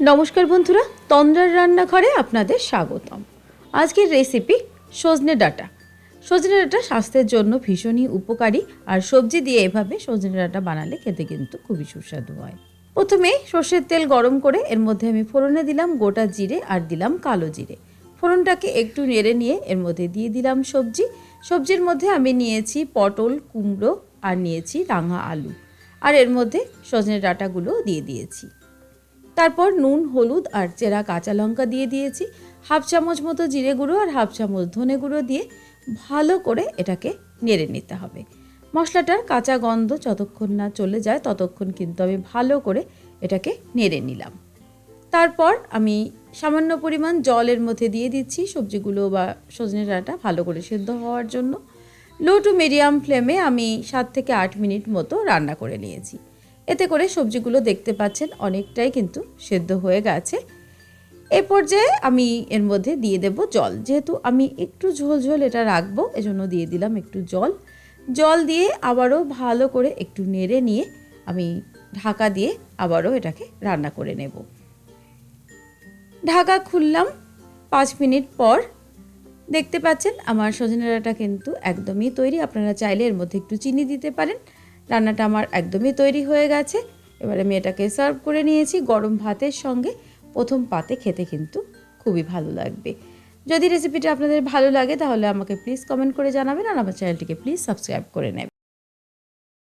নমস্কার বন্ধুরা, তন্দ্রার রান্নাঘরে আপনাদের স্বাগতম। আজকের রেসিপি সজনে ডাঁটা। সজনে ডাঁটা স্বাস্থ্যের জন্য ভীষণই উপকারী আর সবজি দিয়ে এভাবে সজনে ডাঁটা বানালে খেতে কিন্তু খুবই সুস্বাদু হয়। প্রথমে সর্ষের তেল গরম করে এর মধ্যে আমি ফোড়নে দিলাম গোটা জিরে আর দিলাম কালো জিরে। ফোড়নটাকে একটু নেড়ে নিয়ে এর মধ্যে দিয়ে দিলাম সবজি। সবজির মধ্যে আমি নিয়েছি পটল, কুমড়ো আর নিয়েছি রাঙা আলু। আর এর মধ্যে সজনে ডাঁটাগুলো দিয়ে দিয়েছি। তারপর নুন, হলুদ আর চেরা কাঁচা লঙ্কা দিয়ে দিয়েছি। হাফ চামচ মতো জিরে গুঁড়ো আর হাফ চামচ ধনে গুঁড়ো দিয়ে ভালো করে এটাকে নেড়ে নিতে হবে। মশলাটার কাঁচা গন্ধ যতক্ষণ না চলে যায়, ততক্ষণ কিন্তু আমি ভালো করে এটাকে নেড়ে নিলাম। তারপর আমি সামান্য পরিমাণ জলের মধ্যে দিয়ে দিচ্ছি সবজিগুলো বা সজনে ডাঁটা ভালো করে সেদ্ধ হওয়ার জন্য। লো টু মিডিয়াম ফ্লেমে আমি সাত থেকে আট মিনিট মতো রান্না করে নিয়েছি। এতে করে সবজিগুলো দেখতে পাচ্ছেন অনেকটাই কিন্তু সেদ্ধ হয়ে গেছে। এ পর্যায়ে আমি এর মধ্যে দিয়ে দেব জল। যেহেতু আমি একটু ঝোল ঝোল এটা রাখব, এজন্য দিয়ে দিলাম একটু জল। জল দিয়ে আবারও ভালো করে একটু নেড়ে নিয়ে আমি ঢাকা দিয়ে আবারও এটাকে রান্না করে নেব। ঢাকা খুললাম পাঁচ মিনিট পর। দেখতে পাচ্ছেন আমার সজনে ডাঁটা কিন্তু একদমই তৈরি। আপনারা চাইলে এর মধ্যে একটু চিনি দিতে পারেন। রান্নাটা আমার একদমই তৈরি হয়ে গেছে। এবারে আমি এটাকে সার্ভ করে নিয়েছি। গরম ভাতের সঙ্গে প্রথম পাতে খেতে কিন্তু খুবই ভালো লাগবে। যদি রেসিপিটা আপনাদের ভালো লাগে তাহলে আমাকে প্লিজ কমেন্ট করে জানাবেন আর আমার চ্যানেলটিকে প্লিজ সাবস্ক্রাইব করে নেবেন।